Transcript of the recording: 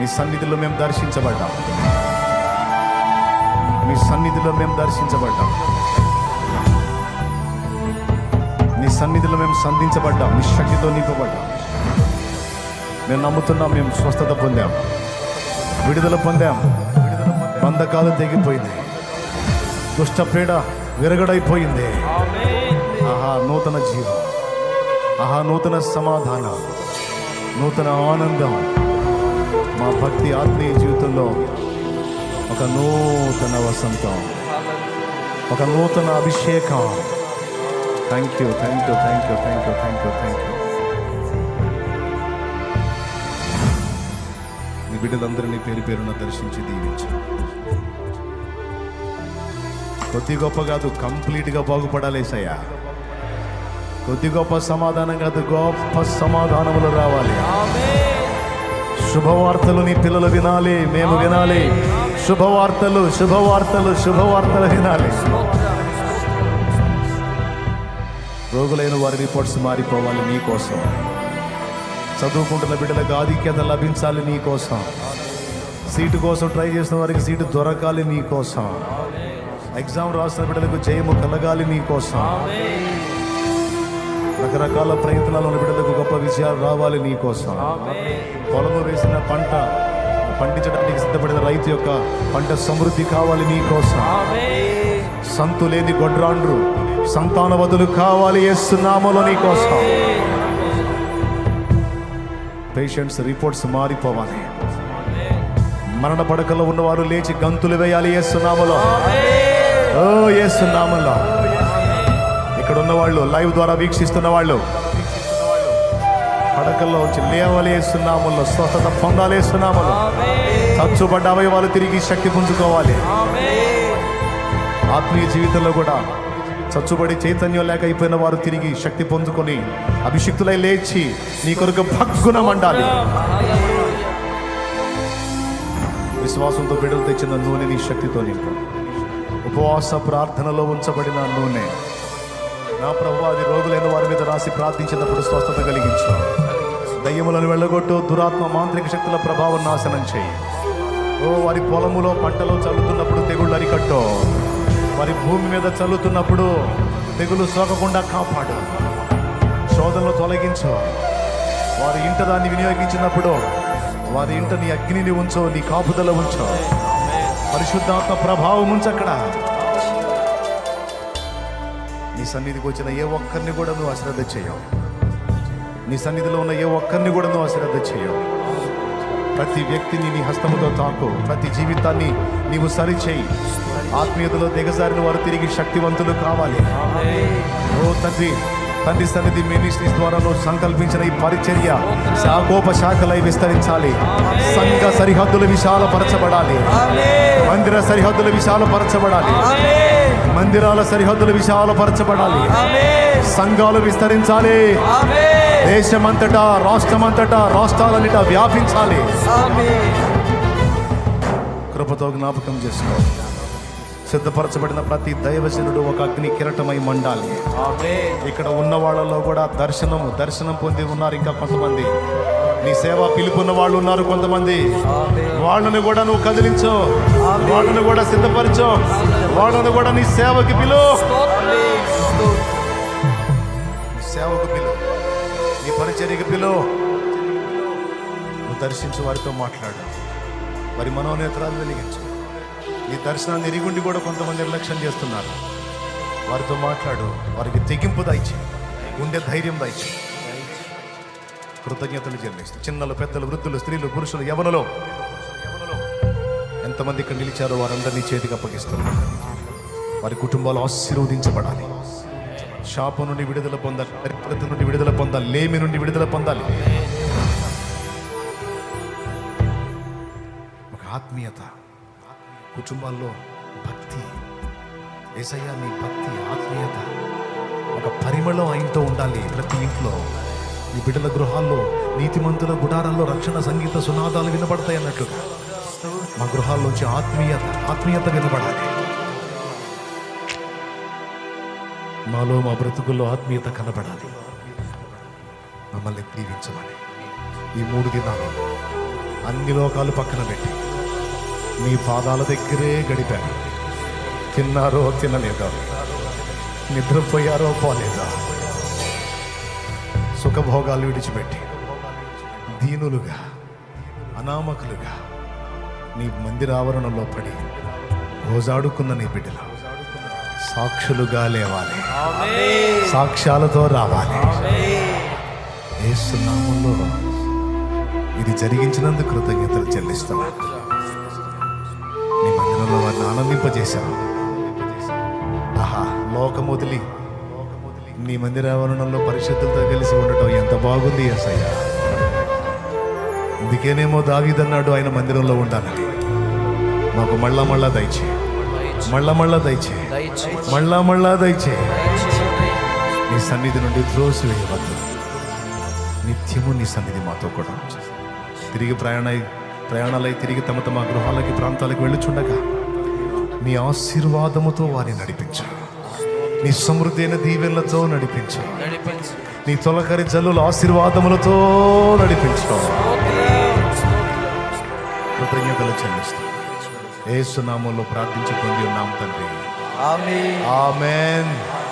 నీ సన్నిధిలో మేము దర్శించబడ్డాం. నీ సన్నిధిలో మేము దర్శించబడ్డాం. నీ సన్నిధిలో మేము సంధించబడ్డాం. నీ శక్తితో నింపబడ్డాం. మేము నమ్ముతున్నాం మేము స్వస్థత పొందాం. విడుదల పొందాం. బంధకాలు తెగిపోయింది. దుష్ట పీడ విరగడైపోయింది. ఆహా నూతన జీవం. ఆహా నూతన సమాధానం. నూతన ఆనందం. మా భక్తి ఆత్మీయ జీవితంలో ఒక నూతన వసంతం ఒక నూతన అభిషేకం. Thank you thank you thank you thank you thank you thank you మీ బిడ్డలందరినీ పేరు పేరున దర్శించి దీవించు. కొద్ది గొప్ప కాదు కంప్లీట్గా బాగుపడాలేసయ్యా కొద్ది గొప్ప సమాధానం కాదు గొప్ప సమాధానములు రావాలి. శుభవార్తలు నీ పిల్లలు వినాలి మేము వినాలి. శుభవార్తలు శుభవార్తలు శుభవార్తలు వినాలి. రోగులైన వారి రిపోర్ట్స్ మారిపోవాలి నీ కోసం. చదువుకుంటున్న బిడ్డలకు ఆధిక్యత లభించాలి నీ కోసం. సీటు కోసం ట్రై చేసిన వారికి సీటు దొరకాలి నీ కోసం. ఎగ్జామ్ రాసిన బిడ్డలకు జయము కలగాలి నీ కోసం. రకరకాల ప్రయత్నాలు ఉన్న బిడ్డలకు గొప్ప విజయాలు రావాలి నీ కోసం. పొలము వేసిన పంట పండించడానికి సిద్ధపడిన రైతు యొక్క పంట సమృద్ధి కావాలి నీ కోసం. సంతు లేని గొడ్రాండ్రు సంతానవదులు కావాలి ఏస్తున్నామలో నీ కోసం. పేషెంట్స్ రిపోర్ట్స్ మారిపోవాలి. మరణ పడకలో ఉన్నవారు లేచి గంతులు వేయాలి ఏస్తున్నామలో ఓ ఏస్తున్నామలో ఇక్కడ ఉన్న వాళ్ళు లైవ్ ద్వారా వీక్షిస్తున్న వాళ్ళు. పడకల్లో వచ్చి లేవాలి వేస్తున్నాములో స్వస్థత పొందాలి వేస్తున్నాములో చచ్చుబడ్డ అవయవాలు తిరిగి శక్తి పుంజుకోవాలి. ఆత్మీయ జీవితంలో కూడా చచ్చుబడి చైతన్యం లేక అయిపోయిన వారు తిరిగి శక్తి పొందుకొని అభిషిక్తులై లేచి నీ కొరకు భగ్గున మండాలి. విశ్వాసంతో బిడ్డలు తెచ్చిన నూనె నీ శక్తితో నింపు. ఉపవాస ప్రార్థనలో ఉంచబడిన నూనె. నా ప్రభు అది రోగులైన వారి మీద రాసి ప్రార్థించినప్పుడు స్వస్థత కలిగించు. దయ్యములను వెళ్ళగొట్టు దురాత్మ మాంత్రిక శక్తుల ప్రభావం నాశనం చేయి. ఓ వారి పొలములో పంటలో చల్లుతున్నప్పుడు తెగుళ్ళు అరికట్టు. వారి భూమి మీద చల్లుతున్నప్పుడు తెగులు సోకకుండా కాపాడు. శోధనలు తొలగించు. వారి ఇంట దాన్ని వినియోగించినప్పుడు వారి ఇంట నీ అగ్నిని ఉంచో నీ కాపుదల ఉంచో. పరిశుద్ధాత్మ ప్రభావం ఉంచక్కడ. నీ సన్నిధికి వచ్చిన ఏ ఒక్కరిని కూడా నువ్వు అశ్రద్ధ చేయవు. నీ సన్నిధిలో ఉన్న ఏ ఒక్కరిని కూడా నువ్వు అశ్రద్ధ చేయవు. ప్రతి వ్యక్తిని నీ హస్తముతో తాకు ప్రతి జీవితాన్ని నీవు సరిచేయి. ఆత్మీయతలో దిగజారిన వారు తిరిగి శక్తివంతులు కావాలి. ఓ తండ్రి తండ్రి సన్నిధి మినిస్ట్రీస్ ద్వారా నువ్వు సంకల్పించిన ఈ పరిచర్య శాఖోప శాఖలై విస్తరించాలి. సంఘ సరిహద్దులు విశాలపరచబడాలి. మందిర సరిహద్దులు విశాలపరచబడాలి. మందిరాల సరిహద్దులు విశాలపరచబడాలి. సంఘాలు విస్తరించాలి. దేశమంతటా రాష్ట్రమంతటా రాష్ట్రాలన్నిట వ్యాపించాలి. కృపతో జ్ఞాపకం చేసుకో. సిద్ధపరచబడిన ప్రతి దైవజనుడు ఒక అగ్ని కిరటమై మండాలి. ఇక్కడ ఉన్న వాళ్ళలో కూడా దర్శనం దర్శనం పొంది ఉన్నారు ఇంకా కొంతమంది. నీ సేవ పిలుపున్న వాళ్ళు ఉన్నారు కొంతమంది. వాళ్ళని కూడా నువ్వు కదిలించు. వాళ్ళని కూడా సిద్ధపరచు. వాళ్ళని కూడా నీ సేవకి పిలు. నీ సేవకు పిలు. నీ పరిచర్యకి పిలు. నువ్వు దర్శించు వారితో మాట్లాడు. వారి మనోనేత్రాలు వెలిగించు. నీ దర్శనాన్ని ఎరిగుండి కూడా కొంతమంది నిర్లక్ష్యం చేస్తున్నారు. వారితో మాట్లాడు వారికి తెగింపు దాయిచి ఉండే ధైర్యం దాయిచి కృతజ్ఞతలు చెల్లిస్తూ చిన్నలు పెద్దలు వృద్ధులు స్త్రీలు పురుషులు యవనలో. ఎంతమంది ఇక్కడ నిలిచారో వారందరినీ చేతికి అప్పగిస్తున్నారు. వారి కుటుంబాలు ఆశీర్వదించబడాలి. శాపం నుండి విడుదల పొందాలి దరిద్రత నుండి విడుదల పొందాలి లేమి నుండి విడుదల పొందాలి. ఒక ఆత్మీయత. కుటుంబాల్లో భక్తి. ఏసయ్యా నీ భక్తి ఆత్మీయత ఒక పరిమళం ఆయనతో ఉండాలి ప్రతి ఇంట్లో. నీ బిడ్డల గృహాల్లో నీతిమంతుల గుడారాల్లో రక్షణ సంగీత సునాదాలు వినపడతాయి అన్నట్లుగా. మా గృహాల్లోంచి ఆత్మీయత ఆత్మీయత వినబడాలి. మాలో మా బ్రతుకుల్లో ఆత్మీయత కనబడాలి. మమ్మల్ని దీవించమని. ఈ మూడు దినాలు అన్ని లోకాలు పక్కన పెట్టి నీ పాదాల దగ్గరే గడిపారు తిన్నారో తినలేదో? నిద్రపోయారో పోలేదా? సుఖభోగాలు విడిచిపెట్టి దీనులుగా అనామకులుగా నీ మందిర ఆవరణలో పడి రోజాడుకున్న నీ బిడ్డలు సాక్షులుగా లేవాలి. సాక్ష్యాలతో రావాలి. ఏసునామంలో ఇది జరిగించినందుకు కృతజ్ఞతలు చెల్లిస్తున్నా. నీ వారిని ఆనందింపజేశావు ఆహా లోకం నీ మందిర ఆవరణంలో పరిశుద్ధులతో కలిసి ఉండటం ఎంత బాగుంది అసయ్య అందుకేనేమో దావీదన్నాడు ఆయన మందిరంలో ఉండాలని. మాకు మళ్ళా మళ్ళా దయచే. మళ్ళా మళ్ళా దయచే. మళ్ళా మళ్ళా దయచే. నీ సన్నిధి నుండి త్రోసి వేయవద్దు నిత్యము నీ సన్నిధి మాతో కూడా తిరిగి ప్రయాణ ప్రయాణాలై తిరిగి తమ తమ గృహాలకి ప్రాంతాలకు వెళ్ళుచుండగా నీ ఆశీర్వాదముతో వారిని నడిపించు. నీ సమృద్ధి అయిన దీవెనలతో నడిపించు. నీ తొలకరి జల్లుల ఆశీర్వాదములతో నడిపించు. కృతజ్ఞతలు చెల్లిస్తూ ఏసునామంలో ప్రార్థించి పొంది ఉన్నాం తండ్రి. ఆమె ఆమెన్.